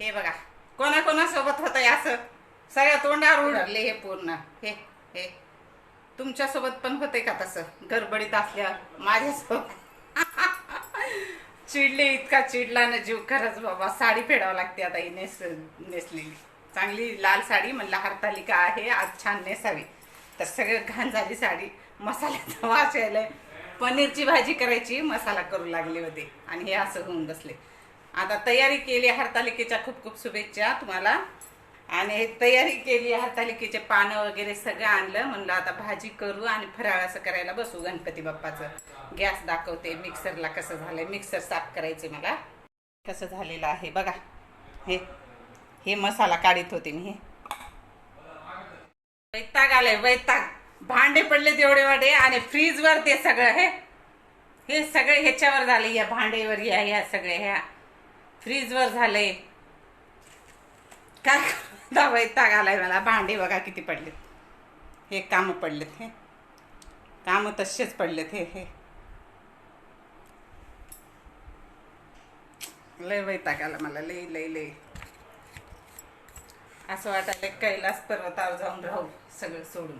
हे बघा कोणाकोणासोबत होतं असं? सगळ्या तोंडावर उडले हे पूर्ण. हे हे. तुमच्यासोबत पण होते का तसं? गडबडीत असल्यावर माझ्यासोबत? चिडले इतका चिडला ना जीव. खरंच बाबा साडी फेडावं लागते आता ही नेस नेसलेली. चांगली लाल साडी म्हणलं हरतालिका आहे आज छान नेसावी. तर सगळं घाण झाली साडी. मसाल्याचा वास यायला पनीरची भाजी करायची मसाला करू लागले होते. आणि हे असं होऊन बसले. आता तयारी केली हरतालिकेच्या खूप खूप शुभेच्छा तुम्हाला. आणि हे तयारी केली हरतालिकेचे पानं वगैरे सगळं आणलं. म्हणलं आता भाजी करू आणि फराळ असं करायला बसू गणपती बाप्पाचं. गॅस दाखवते मिक्सरला कसं झालंय. मिक्सर साफ करायचे मला. कसं झालेलं आहे बघा. हे हे मसाला काढीत होते मी हे. वैताग आलाय वैताग. भांडे पडले तेवढे वाटे आणि फ्रीजवर ते सगळं हे. हे सगळे ह्याच्यावर झाले या भांडेवर या ह्या सगळे ह्या. फ्रीजवर झालंय. काय करता ताग आलाय मला. भांडे बघा किती पडलेत. हे कामं पडलेत हे. कामं तसेच पडलेत हे हे. लय वैताग आला मला. लय लय लय. असं वाटायला कैलास पर्वतावर जाऊन राहू सगळं सोडून.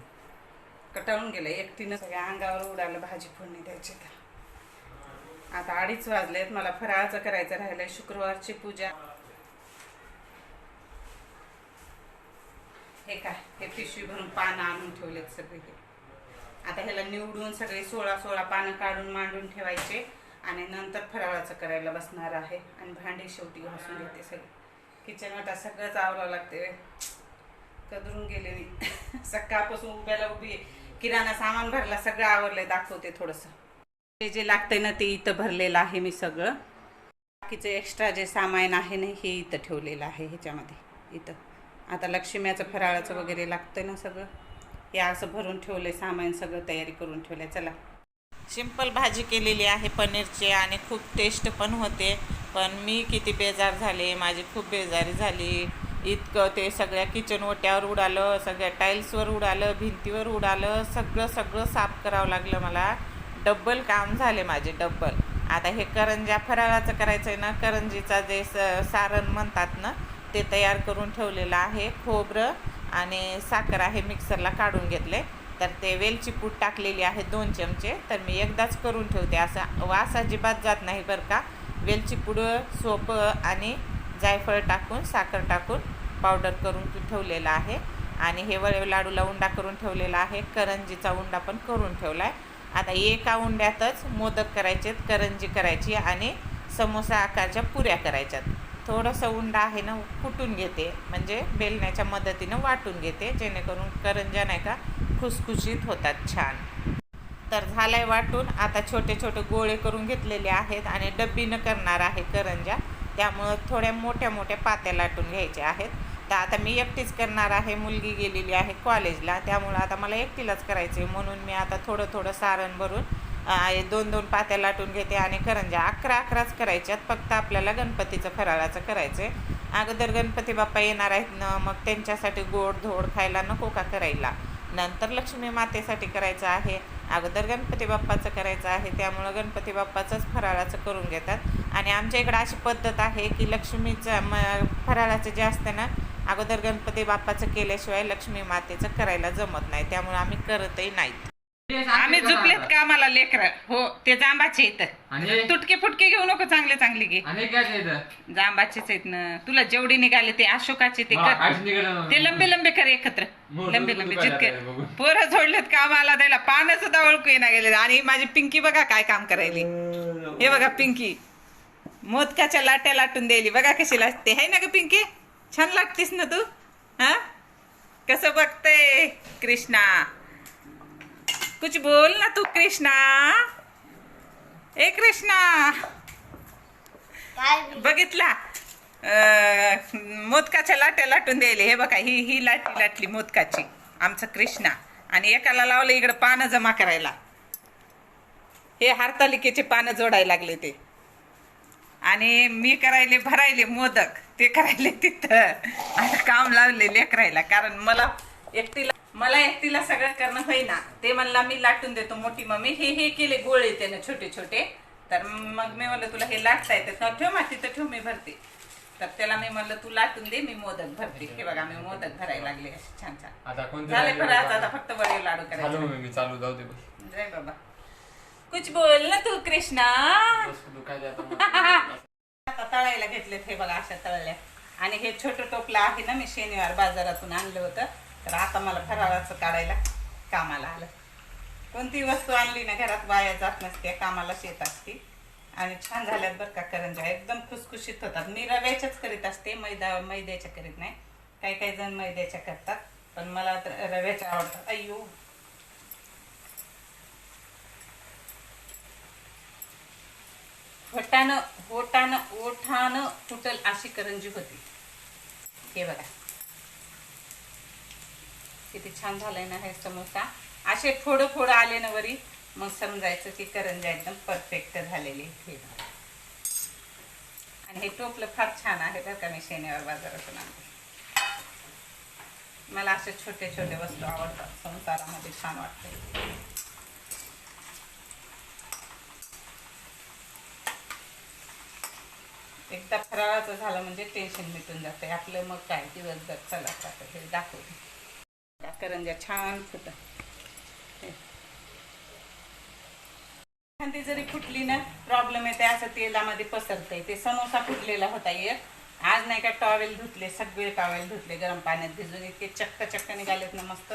कटाळून गेलं एकटीनं सगळ्या अंगावर उडालं भाजी फोडणी द्यायची तर. आता अडीच वाजलेत. मला फराळाचं करायचं राहिलंय. शुक्रवारची पूजा. हे काय? हे पिशवी भरून पानं आणून ठेवलेत सगळे आता ह्याला निवडून सगळे सोळा सोळा पानं काढून मांडून ठेवायचे आणि नंतर फराळाचं करायला बसणार आहे. आणि भांडी शेवटी घासून घेते सगळे. किचन वाटा सगळंच आवरावं लागते कदरून गेले मी. सकाळपासून उभ्याला उभी किराणा सामान भरला सगळं आवरलंय. दाखवते थोडंसं. जे जे लागतंय ना ते इथं भरलेलं आहे मी सगळं. बाकीचं एक्स्ट्रा जे सामान आहे ना हे इथं ठेवलेलं आहे ह्याच्यामध्ये. इथं. आता लक्ष्म्याचं फराळाचं वगैरे लागतंय ना सगळं. हे असं भरून ठेवलंय सामान सगळं तयारी करून ठेवलंय. चला. सिंपल भाजी केलेली आहे पनीरची आणि खूप टेस्ट पण होते. पण मी किती बेजार झाले माझी खूप बेजारी झाली. इतकं ते सगळ्या किचन ओट्यावर उडालं सगळ्या टाईल्सवर उडालं भिंतीवर उडालं सगळं सगळं साफ करावं लागलं मला. डब्बल काम झाले माझे डब्बल. आता हे करंज्या फराळाचं करायचं आहे ना करंजीचा जे स सारण म्हणतात ना ते तयार करून ठेवलेलं आहे खोबरं आणि साखर आहे मिक्सरला काढून घेतले. तर ते वेलची पूड टाकलेली आहे दोन चमचे. तर मी एकदाच करून ठेवते. असं वास अजिबात जात नाही बरं का. वेलची पूड सोपं आणि जायफळ टाकून साखर टाकून पावडर करून ठेवलेलं आहे. आणि हे वळे लाडूला उंडा करून ठेवलेला आहे. करंजीचा उंडा पण करून ठेवला आहे आता एका उंड्यातच मोदक करायचे करंजी करायची आणि समोसा आकारच्या पुऱ्या करायच्यात. थोडंसं उंडा आहे ना कुटून घेते. म्हणजे बेलण्याच्या मदतीनं वाटून घेते जेणेकरून करंज्या नाही का खुसखुशीत होतात छान. तर झालंय वाटून. आता छोटे छोटे गोळे करून घेतलेले आहेत आणि डब्बीनं करणार आहे करंज्या. त्यामुळं थोड्या मोठ्या मोठ्या पात्या लाटून घ्यायच्या आहेत. तर आता मी एकटीच करणार आहे मुलगी गेलेली आहे कॉलेजला त्यामुळं आता मला एकटीलाच करायचं आहे म्हणून मी आता थोडं थोडं सारण भरून दोन दोन पात्या लाटून घेते आणि करंज्या अकरा अकराच करायच्यात फक्त आपल्याला गणपतीचं फराळाचं करायचं आहे अगोदर गणपती बाप्पा येणार आहेत ना मग त्यांच्यासाठी गोड धोड खायला नको का करायला? नंतर लक्ष्मी मातेसाठी करायचं आहे अगोदर गणपती बाप्पाचं करायचं आहे त्यामुळं गणपती बाप्पाचंच फराळाचं करून घेतात. आणि आमच्या इकडं अशी पद्धत आहे की लक्ष्मीचं म फराळाचं जे असतं ना अगोदर गणपती बाप्पाचं केल्याशिवाय लक्ष्मी मातेचं करायला जमत नाही त्यामुळे आम्ही करतही नाहीत. आम्ही झुपलेत का आम्हाला लेकर? हो ते जांबाचे आणि? तुटके फुटके घेऊ नको चांगले चांगले घे. आणि काय ते इथं? जांबाचेच आहेत ना. तुला जेवढे निघाले ते अशोकाचे ते कर. ते लंबे लंबे कर एकत्र. लंबे लंबे जितके. पोरं जोडलेत कामाला द्यायला? पानं सुद्धा ओळखू येणार गेले आणि माझी पिंकी बघा काय काम करायली. हे बघा पिंकी. मोदकाच्या लाट्या लाटून द्यायली. बघा कशी लाटते. आहे ना ग पिंकी? छान लागतीस ना तू? हा? कसं बघते कृष्णा? कुछ बोल ना तू कृष्णा. ए कृष्णा. बघितला? मोदकाच्या लाट्या लाटून द्यायले. हे बघा ही ही लाटी लाटली मोदकाची आमचं कृष्णा. आणि एकाला लावलं इकडं पानं जमा करायला. हे हरतालिकेचे पानं जोडायला लागले ते. आणि मी करायले भरायले मोदक. ते करायले तिथं. आता काम लावले लेकरायला कारण मला एकटीला मला एकटीला सगळं करणं होईना. ते म्हणला मी लाटून देतो मोठी मम्मी. हे हे केले गोळे त्यानं छोटे छोटे. तर मग मी म्हणलं तुला हे लाटता येते ठेव मा तिथं ठेव मी भरते. तर त्याला मी म्हणलं तू लाटून दे मी मोदक भरते. हे बघा मी मोदक भरायला लागले असे छान छान. झाले फराळाचं आता? फक्त वडे लाडू करायचे. चालू जाऊ दे जय बाबा. कुछ बोल ना तू कृष्णा. आता तळायला घेतलेत हे बघा अशा तळल्या. आणि हे छोटं टोपलं आहे ना मी शनिवार बाजारातून आणलं होतं. तर आता मला फराळाचं काढायला कामाला आलं. कोणती वस्तू आणली ना घरात वाया जात नसते कामाला शेत असते. आणि छान झाल्यात बरं का करंजा. एकदम खुसखुशीत होतात. मी रव्याच्याच करीत असते मैदा मैद्याच्या करीत नाही. काही काही जण मैद्याच्या करतात पण मला तर रव्याच्या आवडतात. अय्यो! फटानं ओटानं ओठानं फुटल अशी करंजी होती. हे बघा. किती छान झालंय ना हे समोसा. असे फोडं फोडं आले ना वरी मग समजायचं की करंजा एकदम परफेक्ट झालेली हे बघा. आणि हे टोपलं फार छान आहे बरं का मी शनिवार बाजारातून आणते. मला असे छोटे छोटे वस्तू आवडतात. संसारामध्ये छान वाटते एकदा फराळाचं झालं म्हणजे टेन्शन मिटून जाते आपलं मग काय? दिवसभर चला आता हे दाखवते करंज्या छान फुट एखादी जरी फुटली ना प्रॉब्लेम येते असं तेलामध्ये पसरतंय. ते समोसा फुटलेला होता एक. आज नाही का टॉवेल धुतले सगळे टॉवेल धुतले गरम पाण्यात भिजून इतके चक्क चक्क निघालेत ना मस्त.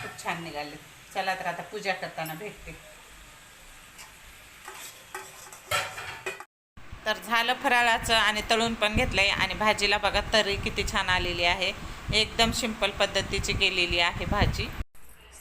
खूप छान निघालेत. चला तर आता पूजा करताना भेटते. तर झालं फराळाचं आणि तळून पण घेतलं आहे आणि भाजीला बघा तरी किती छान आलेली आहे. एकदम सिंपल पद्धतीची केलेली आहे भाजी.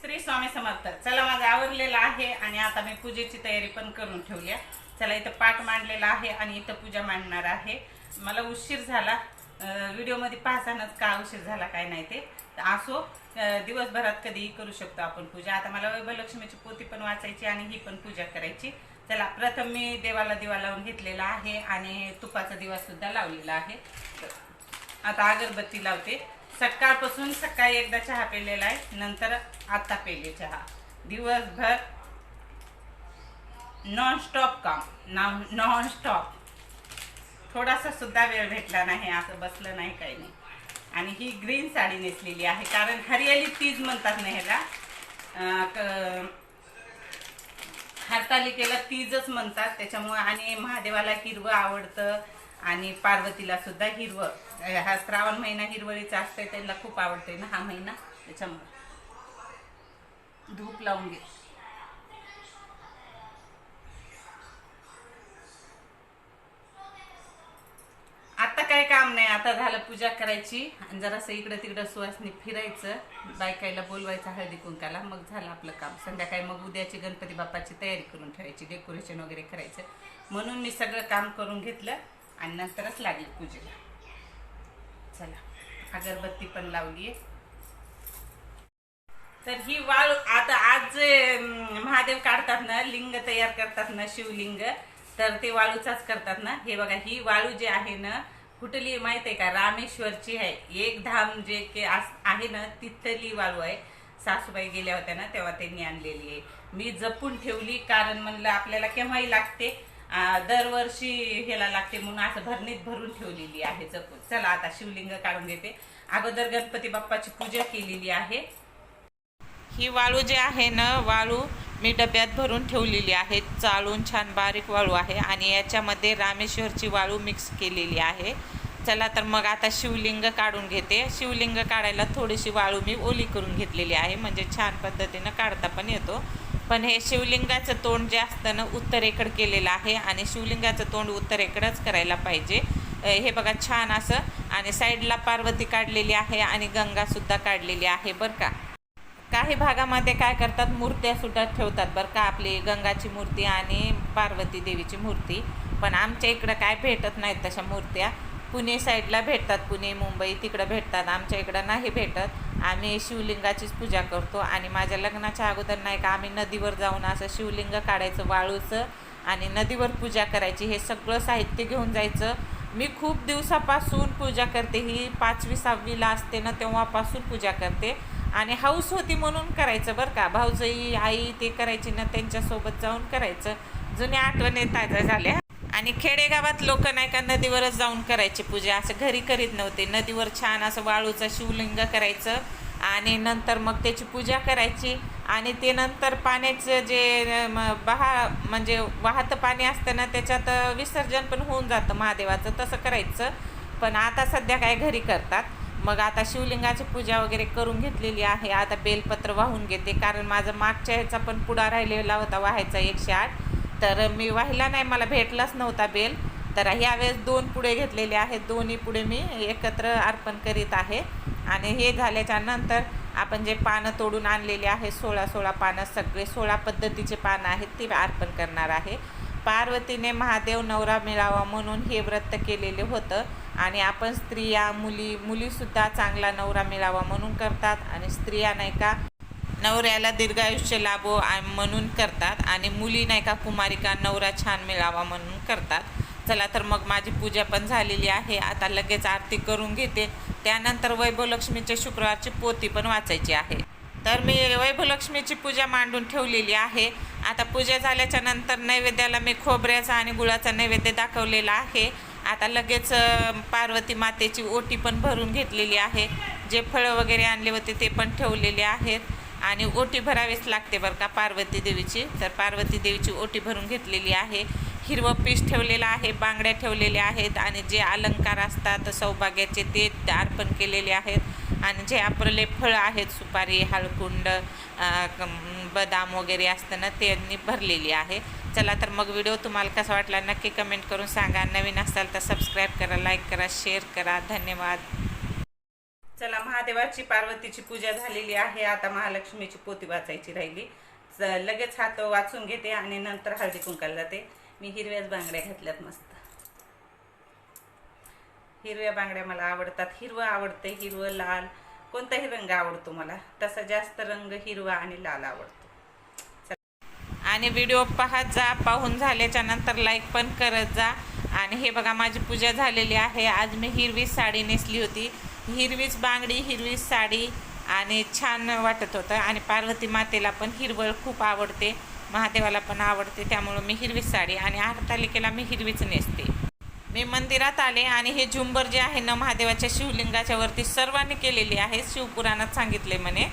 श्री स्वामी समर्थ चला माझं आवरलेलं आहे आणि आता मी पूजेची तयारी पण करून ठेवली आहे. चला इथं पाठ मांडलेला आहे आणि इथं पूजा मांडणार आहे. मला उशीर झाला. व्हिडिओमध्ये पाहतानाच का उशीर झाला काय नाही ते. असो दिवसभरात कधीही करू शकतो आपण पूजा. आता मला वैभवलक्ष्मीची पोती पण वाचायची आणि ही पण पूजा करायची. चला प्रथम मी देवाला दिवा लावून घेतलेला आहे आणि तुपाचा दिवा सुद्धा लावलेला आहे. आता अगरबत्ती लावते. सकाळपासून सकाळी एकदा चहा पेलेला आहे नंतर आता पेले चहा. दिवसभर नॉनस्टॉप काम. नॉन नॉनस्टॉप थोडासा सुद्धा वेळ भेटला नाही असं बसलं नाही काही नाही. आणि ही ग्रीन साडी नेसलेली आहे कारण हरियाली तीज म्हणतात ना ह्याला. हरतालिकेला तीजच म्हणतात त्याच्यामुळे आणि महादेवाला हिरवं आवडतं आणि पार्वतीला सुद्धा हिरवं. हा श्रावण महिना हिरवळीचा असतंय त्यांना खूप आवडतंय ना हा महिना त्याच्यामुळे. धूप लावून घे आता काय काम नाही आता झालं पूजा करायची. आणि जरासं इकडं तिकडं सुवासनी फिरायचं. बायकायला बोलवायचं हळदी कुंकाला. मग झालं आपलं काम. संध्याकाळी मग उद्याची गणपती बाप्पाची तयारी करून ठेवायची डेकोरेशन वगैरे करायचं. म्हणून मी सगळं काम करून घेतलं आणि नंतरच लागली पूजेला. चला अगरबत्ती पण लावली आहे तर ही वाळू आता आज जे महादेव काढतात ना लिंग तयार करतात ना शिवलिंग. तर ते वाळूचाच करतात ना. हे बघा ही वाळू जे आहे ना कुठली माहीत आहे का? रामेश्वरची आहे. एक धाम जे के आहे ना तिथली वाळू आहे. सासूबाई गेल्या होत्या ना तेव्हा त्यांनी आणलेली आहे. मी जपून ठेवली कारण म्हणलं आपल्याला केव्हाही लागते. दरवर्षी ह्याला लागते म्हणून असं भरणीत भरून ठेवलेली आहे जपून. चला आता शिवलिंग काढून घेते. अगोदर गणपती बाप्पाची पूजा केलेली आहे. ही वाळू जे आहे ना वाळू मी डब्यात भरून ठेवलेली आहे. चाळून छान बारीक वाळू आहे आणि याच्यामध्ये रामेश्वरची वाळू मिक्स केलेली आहे. चला तर मग आता शिवलिंग काढून घेते. शिवलिंग काढायला थोडीशी वाळू मी ओली करून घेतलेली आहे. म्हणजे छान पद्धतीनं काढता पण येतो. पण हे शिवलिंगाचं तोंड जे असतं ना उत्तरेकडं केलेलं आहे आणि शिवलिंगाचं तोंड उत्तरेकडंच करायला पाहिजे. हे बघा छान असं. आणि साईडला पार्वती काढलेली आहे आणि गंगासुद्धा काढलेली आहे बरं का. काही भागामध्ये काय करतात? मूर्त्या सुद्धा ठेवतात बरं का आपली गंगाची मूर्ती आणि पार्वती देवीची मूर्ती. पण आमच्या इकडं काय भेटत नाहीत तशा मूर्त्या. पुणे साईडला भेटतात पुणे मुंबई तिकडं भेटतात. आमच्या इकडं नाही भेटत. आम्ही शिवलिंगाचीच पूजा करतो आणि माझ्या लग्नाच्या अगोदर नाही का आम्ही नदीवर जाऊन असं शिवलिंग काढायचं वाळूचं आणि नदीवर पूजा करायची. हे सगळं साहित्य घेऊन जायचं. मी खूप दिवसापासून पूजा करते. ही पाचवी सहावीला असते ना तेव्हापासून पूजा करते. आणि हाऊस होती म्हणून करायचं बरं का. भाऊजई आई ते करायची ना त्यांच्यासोबत जाऊन करायचं. जुन्या आठवणी ताज्या झाल्या. आणि खेडेगावात लोक नाही का नदीवरच जाऊन करायची पूजा. असं घरी करीत नव्हते. नदीवर छान असं वाळूचं शिवलिंग करायचं. आणि नंतर मग त्याची पूजा करायची. आणि ते नंतर पाण्याचं जे बहा म्हणजे वाहतं पाणी असतं ना त्याच्यात विसर्जन पण होऊन जातं महादेवाचं. तसं करायचं. पण आता सध्या काय घरी करतात. मग आता शिवलिंगाची पूजा वगैरे करून घेतलेली आहे. आता बेलपत्र वाहून घेते. कारण माझं मागच्या ह्याचा पण पुढा राहिलेला होता वाहायचा एकशे आठ. तर मी वाहिला नाही मला भेटलाच नव्हता बेल. तर ह्यावेळेस दोन पुढे घेतलेले आहेत. दोन्ही पुढे मी एकत्र अर्पण करीत आहे. आणि हे झाल्याच्यानंतर आपण जे पानं तोडून आणलेले आहे सोळा सोळा पानं सगळे सोळा पद्धतीचे पानं आहेत ती अर्पण करणार आहे. पार्वतीने महादेव नवरा मिळावा म्हणून हे व्रत केलेले होतं. आणि आपण स्त्रिया मुली मुलीसुद्धा चांगला नवरा मिळावा म्हणून करतात आणि स्त्रिया नाही का नवऱ्याला दीर्घायुष्य लाभो म्हणून करतात आणि मुली नाही का कुमारिका नवरा छान मिळावा म्हणून करतात. चला तर मग माझी पूजा पण झालेली आहे. आता लगेच आरती करून घेते. त्यानंतर वैभवलक्ष्मीच्या शुक्रवारची पोती पण वाचायची आहे. तर मी वैभवलक्ष्मीची पूजा मांडून ठेवलेली आहे. आता पूजा झाल्याच्यानंतर नैवेद्याला मी खोबऱ्याचा आणि गुळाचा नैवेद्य दाखवलेला आहे. आता लगेच पार्वती मातेची ओटी पण भरून घेतलेली आहे. जे फळं वगैरे आणले होते ते पण ठेवलेले आहेत. आणि ओटी भरावीच लागते बरं का पार्वती देवीची. तर पार्वती देवीची ओटी भरून घेतलेली आहे. हिरवं पीस ठेवलेलं आहे बांगड्या ठेवलेल्या आहेत आणि जे अलंकार असतात सौभाग्याचे ते अर्पण केलेले आहेत. आणि जे आपले फळं आहेत सुपारी हळकुंड बदाम वगैरे असतं ना त्यांनी भरलेली आहे. चला तर मग व्हिडिओ तुम्हाला कसा वाटला नक्की कमेंट करून सांगा. नवीन असाल तर सबस्क्राईब करा लाईक करा शेअर करा. धन्यवाद. चला महादेवाची पार्वतीची पूजा झालेली आहे. आता महालक्ष्मीची पोती वाचायची राहिली. लगेच हात वाचून घेते आणि नंतर हळदी कुंकाला जाते. मी हिरव्याच बांगड्या घातल्यात मस्त. हिरव्या बांगड्या मला आवडतात. हिरवं आवडतं. हिरवं लाल. कोणताही रंग आवडतो मला. तसा जास्त रंग हिरवा आणि लाल आवडतो. आणि व्हिडिओ पाहत जा पाहून झाल्याच्यानंतर लाईक पण करत जा. आणि हे बघा माझी पूजा झालेली आहे. आज मी हिरवी साडी नेसली होती. हिरवीच बांगडी हिरवी साडी आणि छान वाटत होतं. आणि पार्वती मातेला पण हिरवळ खूप आवडते. महादेवाला पण आवडते. त्यामुळं मी हिरवी साडी आणि हरतालिकेला मी हिरवीच नेसते. मी मंदिरात आले आणि हे झुंबर जे आहे ना महादेवाच्या शिवलिंगाच्या वरती सर्वांनी केलेली आहे. शिवपुराणात सांगितले म्हणे.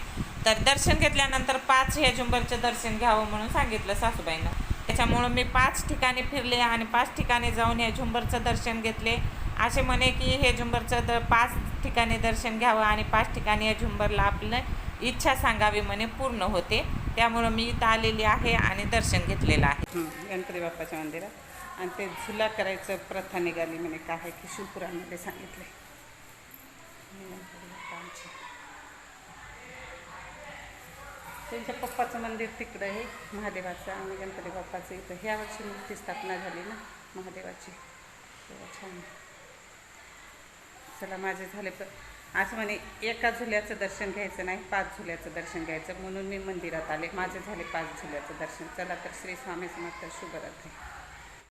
तर दर्शन घेतल्यानंतर पाच हे झुंबरचं दर्शन घ्यावं म्हणून सांगितलं सासूबाईनं. त्याच्यामुळं मी पाच ठिकाणी फिरले आणि पाच ठिकाणी जाऊन हे झुंबरचं दर्शन घेतले. असे म्हणे की हे झुंबरचं द पाच ठिकाणी दर्शन घ्यावं आणि पाच ठिकाणी या झुंबरला आपलं इच्छा सांगावी म्हणे पूर्ण होते. त्यामुळं मी इथं आलेली आहे आणि दर्शन घेतलेलं आहे. गणपती बाप्पाच्या मंदिरात. आणि ते झुला करायचं प्रथा निघाली म्हणे काय आहे की शिवपुराणमध्ये सांगितले गणपती बाप्पा आमचे. त्यांच्या पप्पाचं मंदिर तिकडं आहे महादेवाचं. आणि गणपती बाप्पाचं इथं. ह्या वर्षी मूर्ती स्थापना झाली ना महादेवाची. तेव्हा छान. चला माझे झाले पण असं म्हणे एका झुल्याचं दर्शन घ्यायचं नाही पाच झुल्याचं दर्शन घ्यायचं. म्हणून मी मंदिरात आले. माझे झाले पाच झुल्याचं दर्शन. चला तर श्री स्वामी समर्थ शुभरात्री.